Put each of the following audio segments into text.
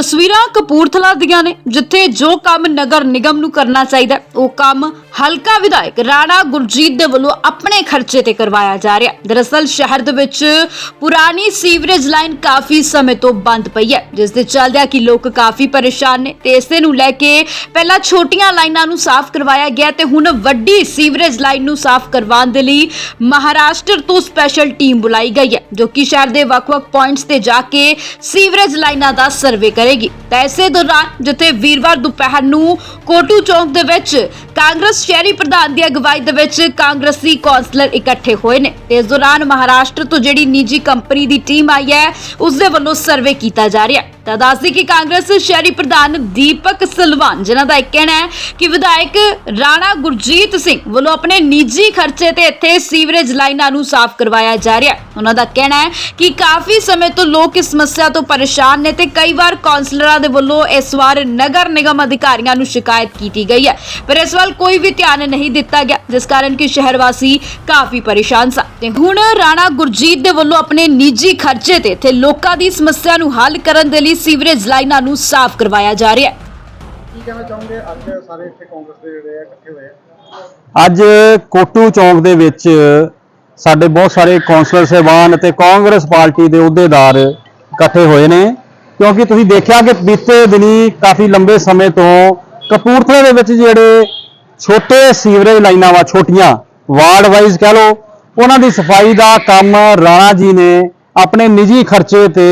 ਤਸਵੀਰਾਂ ਕਪੂਰਥਲਾ ਦੀਆਂ ਨੇ ਜਿੱਥੇ ਜੋ ਕੰਮ ਨਗਰ ਨਿਗਮ ਨੂੰ ਕਰਨਾ ਚਾਹੀਦਾ ਉਹ ਕੰਮ ਹਲਕਾ ਵਿਧਾਇਕ ਰਾਣਾ ਗੁਰਜੀਤ ਦੇ ਵੱਲੋਂ ਆਪਣੇ ਖਰਚੇ ਤੇ ਕਰਵਾਇਆ ਜਾ ਰਿਹਾ। ਦਰਅਸਲ ਸ਼ਹਿਰ ਦੇ ਵਿੱਚ ਪੁਰਾਣੀ ਸੀਵਰੇਜ ਲਾਈਨ ਕਾਫੀ ਸਮੇਂ ਤੋਂ ਬੰਦ ਪਈ ਹੈ, ਜਿਸ ਦੇ ਚੱਲਦਿਆਂ ਕਿ ਲੋਕ ਕਾਫੀ ਪਰੇਸ਼ਾਨ ਨੇ ਤੇ ਇਸੇ ਨੂੰ ਲੈ ਕੇ ਪਹਿਲਾਂ ਛੋਟੀਆਂ ਲਾਈਨਾਂ ਨੂੰ ਸਾਫ਼ ਕਰਵਾਇਆ ਗਿਆ ਤੇ ਹੁਣ ਵੱਡੀ ਸੀਵਰੇਜ ਲਾਈਨ ਨੂੰ ਸਾਫ਼ ਕਰਵਾਉਣ ਦੇ ਲਈ ਮਹਾਰਾਸ਼ਟਰ ਤੋਂ ਸਪੈਸ਼ਲ ਟੀਮ ਬੁਲਾਈ ਗਈ ਹੈ, ਜੋ ਕਿ ਸ਼ਹਿਰ ਦੇ ਵੱਖ-ਵੱਖ ਪੁਆਇੰਟਸ ਤੇ ਜਾ ਕੇ ਸੀਵਰੇਜ ਲਾਈਨਾਂ ਦਾ ਸਰਵੇ ਕਰੇਗੀ। ਤਾਂ ਇਸੇ ਦੌਰਾਨ ਜਿੱਥੇ ਵੀਰਵਾਰ ਦੁਪਹਿਰ ਨੂੰ ਕੋਟੂ ਚੌਂਕ ਦੇ ਵਿੱਚ ਕਾਂਗਰਸ ਸ਼ਹਿਰੀ ਪ੍ਰਧਾਨ ਦੀ ਅਗਵਾਈ ਦੇ ਵਿੱਚ ਕਾਂਗਰਸੀ ਕੌਂਸਲਰ ਇਕੱਠੇ ਹੋਏ ਨੇ। ਤੇ ਇਸ ਦੌਰਾਨ ਮਹਾਰਾਸ਼ਟਰ ਤੋਂ ਜਿਹੜੀ ਨਿੱਜੀ ਕੰਪਨੀ ਦੀ ਟੀਮ ਆਈ ਹੈ ਉਸ ਦੇ ਵੱਲੋਂ ਸਰਵੇ ਕੀਤਾ ਜਾ ਰਿਹਾ ਹੈ। ਤਾਂ ਦੱਸਦੀ ਕਿ ਕਾਂਗਰਸ ਸ਼ਹਿਰੀ ਪ੍ਰਧਾਨ ਦੀਪਕ ਸਲਵਾਨ, ਜਿਨ੍ਹਾਂ ਦਾ ਇਹ ਕਹਿਣਾ ਹੈ ਕਿ ਵਿਧਾਇਕ ਰਾਣਾ ਗੁਰਜੀਤ ਸਿੰਘ ਵੱਲੋਂ ਆਪਣੇ ਨਿੱਜੀ ਖਰਚੇ ਤੇ ਇੱਥੇ ਸੀਵਰੇਜ ਲਾਈਨਾਂ ਨੂੰ ਸਾਫ਼ ਕਰਵਾਇਆ ਜਾ ਰਿਹਾ ਹੈ। ਉਹਨਾਂ ਦਾ ਕਹਿਣਾ ਹੈ ਕਿ ਕਾਫੀ ਸਮੇਂ ਤੋਂ ਲੋਕ ਇਸ ਸਮੱਸਿਆ ਤੋਂ ਪਰੇਸ਼ਾਨ ਨੇ ਤੇ ਕਈ ਵਾਰ ਕਾਉਂਸਲਰਾਂ ਦੇ ਵੱਲੋਂ ਇਸ ਵਾਰ ਨਗਰ ਨਿਗਮ ਅਧਿਕਾਰੀਆਂ ਨੂੰ ਸ਼ਿਕਾਇਤ ਕੀਤੀ ਗਈ ਹੈ। ਪਰ ਇਸ ਵੱਲ ਕੋਈ ਵੀ ਧਿਆਨ ਨਹੀਂ ਦਿੱਤਾ ਗਿਆ, ਜਿਸ ਕਾਰਨ ਕਿ ਸ਼ਹਿਰ ਵਾਸੀ ਕਾਫੀ ਪਰੇਸ਼ਾਨ ਸਨ। ਤੇ ਹੁਣ ਰਾਣਾ ਗੁਰਜੀਤ ਦੇ ਵੱਲੋਂ ਆਪਣੇ ਨਿੱਜੀ ਖਰਚੇ ਤੇ ਇੱਥੇ ਲੋਕਾਂ ਦੀ ਸਮੱਸਿਆ ਨੂੰ ਹੱਲ ਕਰਨ ਦੇ ਲਈ ਸੀਵਰੇਜ ਲਾਈਨਾਂ ਨੂੰ ਸਾਫ਼ ਕਰਵਾਇਆ ਜਾ ਰਿਹਾ ਹੈ। ਕੀ ਕਹਿਣਾ ਚਾਹੋਗੇ? ਅੱਜ ਸਾਰੇ ਇੱਥੇ ਕਾਂਗਰਸ ਦੇ ਜਿਹੜੇ ਆ ਇਕੱਠੇ ਹੋਏ ਆ। ਅੱਜ ਕੋਟੂ ਚੌਂਕ ਦੇ ਵਿੱਚ ਸਾਡੇ ਬਹੁਤ ਸਾਰੇ ਕੌਂਸਲਰ ਸਹਿਬਾਨ ਅਤੇ ਕਾਂਗਰਸ ਪਾਰਟੀ ਦੇ ਅਹੁਦੇਦਾਰ ਇਕੱਠੇ ਹੋਏ ਨੇ। ਕਿਉਂਕਿ ਤੁਸੀਂ ਦੇਖਿਆ ਕਿ ਬੀਤੇ ਦਿਨੀ ਕਾਫੀ ਲੰਬੇ ਸਮੇਂ ਤੋਂ ਕਪੂਰਥਲੇ ਦੇ ਵਿੱਚ ਜਿਹੜੇ ਛੋਟੇ ਸੀਵਰੇਜ ਲਾਈਨਾਂ ਵਾ ਛੋਟੀਆਂ ਵਾਰਡ ਵਾਈਜ਼ ਕਹਿ ਲਓ ਉਹਨਾਂ ਦੀ ਸਫ਼ਾਈ ਦਾ ਕੰਮ ਰਾਣਾ ਜੀ ਨੇ ਆਪਣੇ ਨਿੱਜੀ ਖਰਚੇ ਤੇ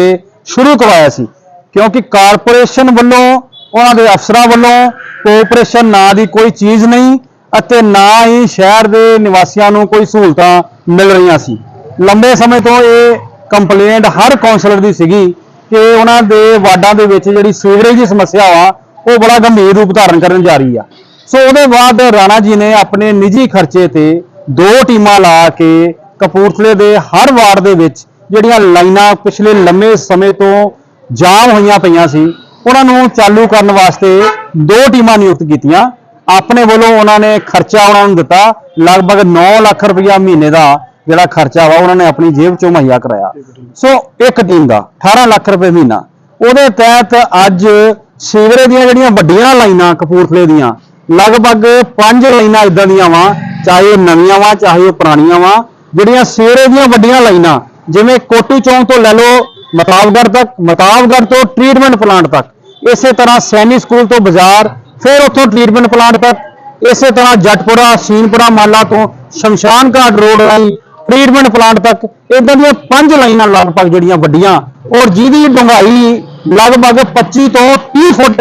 ਸ਼ੁਰੂ ਕਰਵਾਇਆ ਸੀ। ਕਿਉਂਕਿ ਕਾਰਪੋਰੇਸ਼ਨ ਵੱਲੋਂ, ਉਹਨਾਂ ਦੇ ਅਫਸਰਾਂ ਵੱਲੋਂ ਕੋਆਪਰੇਸ਼ਨ ਨਾਂ ਦੀ ਕੋਈ ਚੀਜ਼ ਨਹੀਂ ਅਤੇ ਨਾ ਹੀ ਸ਼ਹਿਰ ਦੇ ਨਿਵਾਸੀਆਂ ਨੂੰ ਕੋਈ ਸਹੂਲਤਾਂ ਮਿਲ ਰਹੀਆਂ ਸੀ। ਲੰਬੇ ਸਮੇਂ ਤੋਂ ਇਹ ਕੰਪਲੇਂਟ ਹਰ ਕਾਉਂਸਲਰ ਦੀ ਸੀਗੀ ਕਿ ਉਹਨਾਂ ਦੇ ਵਾਰਡਾਂ ਦੇ ਵਿੱਚ ਜਿਹੜੀ ਸੀਵਰੇਜ ਦੀ ਸਮੱਸਿਆ ਵਾ, ਉਹ ਬੜਾ ਗੰਭੀਰ ਰੂਪ ਧਾਰਨ ਕਰਨ ਜਾ ਰਹੀ ਆ। ਸੋ ਉਹਦੇ ਬਾਅਦ ਰਾਣਾ ਜੀ ਨੇ ਆਪਣੇ ਨਿੱਜੀ ਖਰਚੇ ਤੇ ਦੋ ਟੀਮਾਂ ਲਾ ਕੇ ਕਪੂਰਥਲੇ ਦੇ ਹਰ ਵਾਰਡ ਦੇ ਵਿੱਚ ਜਿਹੜੀਆਂ ਲਾਈਨਾਂ ਪਿਛਲੇ ਲੰਮੇ ਸਮੇਂ ਤੋਂ ਜਾਮ ਹੋਈਆਂ ਪਈਆਂ ਸੀ। ਉਹਨਾਂ ਨੂੰ ਚਾਲੂ ਕਰਨ ਵਾਸਤੇ ਦੋ ਟੀਮਾਂ ਨਿਯੁਕਤ ਕੀਤੀਆਂ। ਆਪਣੇ ਵੱਲੋਂ ਉਹਨਾਂ ਨੇ ਖਰਚਾ ਉਹਨਾਂ ਨੂੰ ਦਿੱਤਾ। ਲਗਭਗ 9 ਲੱਖ ਰੁਪਇਆ ਮਹੀਨੇ ਦਾ ਜਿਹੜਾ ਖਰਚਾ ਵਾ, ਉਹਨਾਂ ਨੇ ਆਪਣੀ ਜੇਬ ਚੋਂ ਮੁਹੱਈਆ ਕਰਾਇਆ। ਸੋ, ਇੱਕ ਟੀਮ ਦਾ 18 ਲੱਖ ਰੁਪਏ ਮਹੀਨਾ। ਉਹਦੇ ਤਹਿਤ ਅੱਜ ਸੀਵਰੇ ਦੀਆਂ ਜਿਹੜੀਆਂ ਵੱਡੀਆਂ ਲਾਈਨਾਂ ਕਪੂਰਥਲੇ ਦੀਆਂ, ਲਗਭਗ ਪੰਜ ਲਾਈਨਾਂ ਇਦਾਂ ਦੀਆਂ ਵਾ, ਚਾਹੇ ਉਹ ਨਵੀਆਂ ਵਾ, ਚਾਹੇ ਉਹ ਪੁਰਾਣੀਆਂ ਵਾ, ਜਿਹੜੀਆਂ ਸੀਵਰੇ ਦੀਆਂ ਵੱਡੀਆਂ ਲਾਈਨਾਂ, ਜਿਵੇਂ ਕੋਟੀ ਚੌਂਕ ਤੋਂ ਲੈ ਲਓ ਮਤਾਬਗੜ੍ਹ ਤੱਕ ਮਤਾਬਗੜ੍ਹ ਤੋਂ ਟ੍ਰੀਟਮੈਂਟ ਪਲਾਂਟ ਤੱਕ। ਇਸੇ ਤਰ੍ਹਾਂ ਸੈਣੀ ਸਕੂਲ ਤੋਂ ਬਾਜ਼ਾਰ, ਫਿਰ ਉੱਥੋਂ ਟ੍ਰੀਟਮੈਂਟ ਪਲਾਂਟ ਤੱਕ। ਇਸੇ ਤਰ੍ਹਾਂ ਜੱਟਪੁਰਾ, ਸੀਨਪੁਰਾ, ਮਾਲਾ ਤੋਂ ਸ਼ਮਸ਼ਾਨ ਘਾਟ ਰੋਡ ਰਾਹੀਂ ਟ੍ਰੀਟਮੈਂਟ ਪਲਾਂਟ ਤੱਕ। ਇਦਾਂ ਦੀਆਂ ਪੰਜ ਲਾਈਨਾਂ ਲਗਭਗ ਜਿਹੜੀਆਂ ਵੱਡੀਆਂ, ਔਰ ਜਿਹਦੀ ਡੂੰਘਾਈ ਲਗਭਗ 25 ਤੋਂ 30 ਫੁੱਟ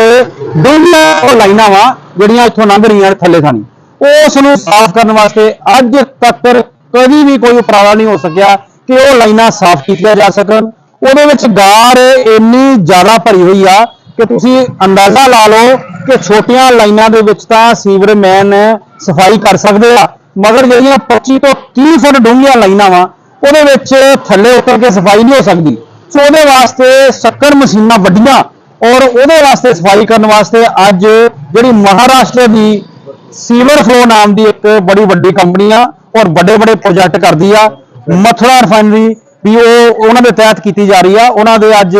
ਡੂੰਘੀਆਂ ਉਹ ਲਾਈਨਾਂ ਵਾ, ਜਿਹੜੀਆਂ ਇੱਥੋਂ ਲੰਘ ਰਹੀਆਂ ਥੱਲੇ ਥਾਣੀ ਉਸ ਨੂੰ ਸਾਫ਼ ਕਰਨ ਵਾਸਤੇ ਅੱਜ ਤੱਕ ਕਦੀ ਵੀ ਕੋਈ ਉਪਰਾਲਾ ਨਹੀਂ ਹੋ ਸਕਿਆ ਕਿ ਉਹ ਲਾਈਨਾਂ ਸਾਫ਼ ਕੀਤੀਆਂ ਜਾ ਸਕਣ। ਉਹਦੇ ਵਿੱਚ ਗਾਰ ਇੰਨੀ ਜ਼ਿਆਦਾ ਭਰੀ ਹੋਈ ਆ ਕਿ ਤੁਸੀਂ ਅੰਦਾਜ਼ਾ ਲਾ ਲਓ ਕਿ ਛੋਟੀਆਂ ਲਾਈਨਾਂ ਦੇ ਵਿੱਚ ਤਾਂ ਸੀਵਰਮੈਨ ਸਫ਼ਾਈ ਕਰ ਸਕਦੇ ਆ। ਮਗਰ ਜਿਹੜੀਆਂ 25 ਤੋਂ 30 ਫੁੱਟ ਡੂੰਘੀਆਂ ਲਾਈਨਾਂ ਵਾ, ਉਹਦੇ ਵਿੱਚ ਥੱਲੇ ਉਤਰ ਕੇ ਸਫ਼ਾਈ ਨਹੀਂ ਹੋ ਸਕਦੀ। ਸੋ ਉਹਦੇ ਵਾਸਤੇ ਸ਼ੱਕਰ ਮਸ਼ੀਨਾਂ ਵੱਡੀਆਂ ਔਰ ਉਹਦੇ ਵਾਸਤੇ ਸਫ਼ਾਈ ਕਰਨ ਵਾਸਤੇ ਅੱਜ ਜਿਹੜੀ ਮਹਾਰਾਸ਼ਟਰ ਦੀ ਸੀਵਰ ਫਲੋ ਨਾਮ ਦੀ ਇੱਕ ਬੜੀ ਵੱਡੀ ਕੰਪਨੀ ਆ ਔਰ ਵੱਡੇ ਵੱਡੇ ਪ੍ਰੋਜੈਕਟ ਕਰਦੀ ਆ। ਮਥੁਰਾ ਰਿਫਾਈਨਰੀ ਵੀ ਉਹ ਉਹਨਾਂ ਦੇ ਤਹਿਤ ਕੀਤੀ ਜਾ ਰਹੀ ਆ। ਉਹਨਾਂ ਦੇ ਅੱਜ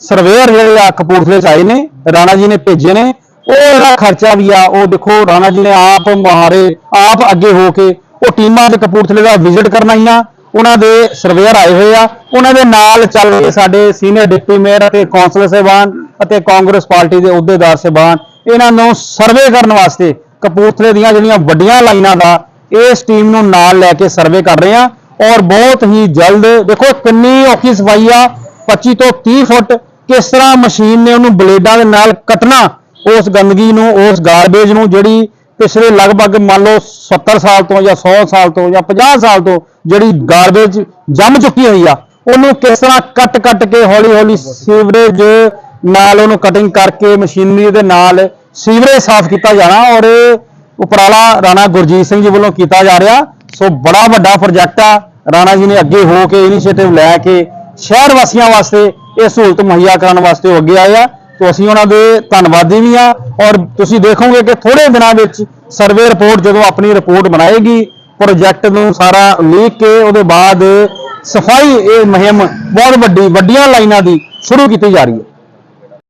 ਸਰਵੇਅਰ ਜਿਹੜੇ ਆ ਕਪੂਰਥਲੇ ਚ ਆਏ ਨੇ, ਰਾਣਾ ਜੀ ਨੇ ਭੇਜੇ ਨੇ। ਉਹ ਜਿਹੜਾ ਖਰਚਾ ਵੀ ਆ, ਉਹ ਦੇਖੋ, ਰਾਣਾ ਜੀ ਨੇ ਆਪ ਮੁਹਾਰੇ, ਆਪ ਅੱਗੇ ਹੋ ਕੇ ਉਹ ਟੀਮਾਂ ਦੇ ਕਪੂਰਥਲੇ ਦਾ ਵਿਜ਼ਿਟ ਕਰਨ ਆਈਆਂ। ਉਹਨਾਂ ਦੇ ਸਰਵੇਅਰ ਆਏ ਹੋਏ ਆ। ਉਹਨਾਂ ਦੇ ਨਾਲ ਚੱਲ ਕੇ ਸਾਡੇ ਸੀਨੀਅਰ ਡਿਪਟੀ ਮੇਅਰ ਅਤੇ ਕੌਂਸਲਰ ਸਾਹਿਬਾਨ ਅਤੇ ਕਾਂਗਰਸ ਪਾਰਟੀ ਦੇ ਅਹੁਦੇਦਾਰ ਸਾਹਿਬਾਨ। ਇਹਨਾਂ ਨੂੰ ਸਰਵੇ ਕਰਨ ਵਾਸਤੇ ਕਪੂਰਥਲੇ ਦੀਆਂ ਜਿਹੜੀਆਂ ਵੱਡੀਆਂ ਲਾਈਨਾਂ ਦਾ, ਇਸ ਟੀਮ ਨੂੰ ਨਾਲ ਲੈ ਕੇ ਸਰਵੇ ਕਰ ਰਹੇ ਆ। ਔਰ ਬਹੁਤ ਹੀ ਜਲਦ, ਦੇਖੋ ਕਿੰਨੀ ਔਖੀ ਸਫ਼ਾਈ ਆ 25 ਤੋਂ 30 ਫੁੱਟ ਕਿਸ ਤਰ੍ਹਾਂ ਮਸ਼ੀਨ ਨੇ ਉਹਨੂੰ ਬਲੇਡਾਂ ਦੇ ਨਾਲ ਕੱਟਣਾ, ਉਸ ਗੰਦਗੀ ਨੂੰ, ਉਸ ਗਾਰਬੇਜ ਨੂੰ ਜਿਹੜੀ ਪਿਛਲੇ ਲਗਭਗ ਮੰਨ ਲਓ 70 ਸਾਲ ਤੋਂ ਜਾਂ 100 ਸਾਲ ਤੋਂ ਜਾਂ 50 ਸਾਲ ਤੋਂ ਜਿਹੜੀ ਗਾਰਬੇਜ ਜੰਮ ਚੁੱਕੀ ਹੋਈ ਆ, ਉਹਨੂੰ ਕਿਸ ਤਰ੍ਹਾਂ ਕੱਟ ਕੱਟ ਕੇ ਹੌਲੀ ਹੌਲੀ ਸੀਵਰੇਜ ਨਾਲ ਉਹਨੂੰ ਕਟਿੰਗ ਕਰਕੇ ਮਸ਼ੀਨਰੀ ਦੇ ਨਾਲ ਸੀਵਰੇਜ ਸਾਫ਼ ਕੀਤਾ ਜਾਣਾ ਔਰ ਇਹ ਉਪਰਾਲਾ ਰਾਣਾ ਗੁਰਜੀਤ ਸਿੰਘ ਜੀ ਵੱਲੋਂ ਕੀਤਾ ਜਾ ਰਿਹਾ। ਸੋ ਬੜਾ ਵੱਡਾ ਪ੍ਰੋਜੈਕਟ ਆ। ਰਾਣਾ ਜੀ ਨੇ ਅੱਗੇ ਹੋ ਕੇ ਇਨੀਸ਼ੀਏਟਿਵ ਲੈ ਕੇ ਸ਼ਹਿਰ ਵਾਸੀਆਂ ਵਾਸਤੇ ਇਹ ਸਹੂਲਤ ਮੁਹੱਈਆ ਕਰਾਉਣ ਵਾਸਤੇ ਉਹ ਅੱਗੇ ਆਏ ਆ ਤੋਂ ਅਸੀਂ ਉਹਨਾਂ ਦੇ ਧੰਨਵਾਦੀ ਵੀ ਆ ਔਰ ਤੁਸੀਂ ਦੇਖੋਗੇ ਕਿ ਥੋੜੇ ਦਿਨਾਂ ਵਿੱਚ ਸਰਵੇ ਰਿਪੋਰਟ ਜਦੋਂ ਆਪਣੀ ਰਿਪੋਰਟ ਬਣਾਏਗੀ ਪ੍ਰੋਜੈਕਟ ਨੂੰ ਸਾਰਾ ਲੀਕ ਕੇ ਉਹਦੇ ਬਾਅਦ ਸਫ਼ਾਈ ਇਹ ਮੁਹਿੰਮ ਬਹੁਤ ਵੱਡੀ, ਵੱਡੀਆਂ ਲਾਈਨਾਂ ਦੀ ਸ਼ੁਰੂ ਕੀਤੀ ਜਾ ਰਹੀ ਹੈ।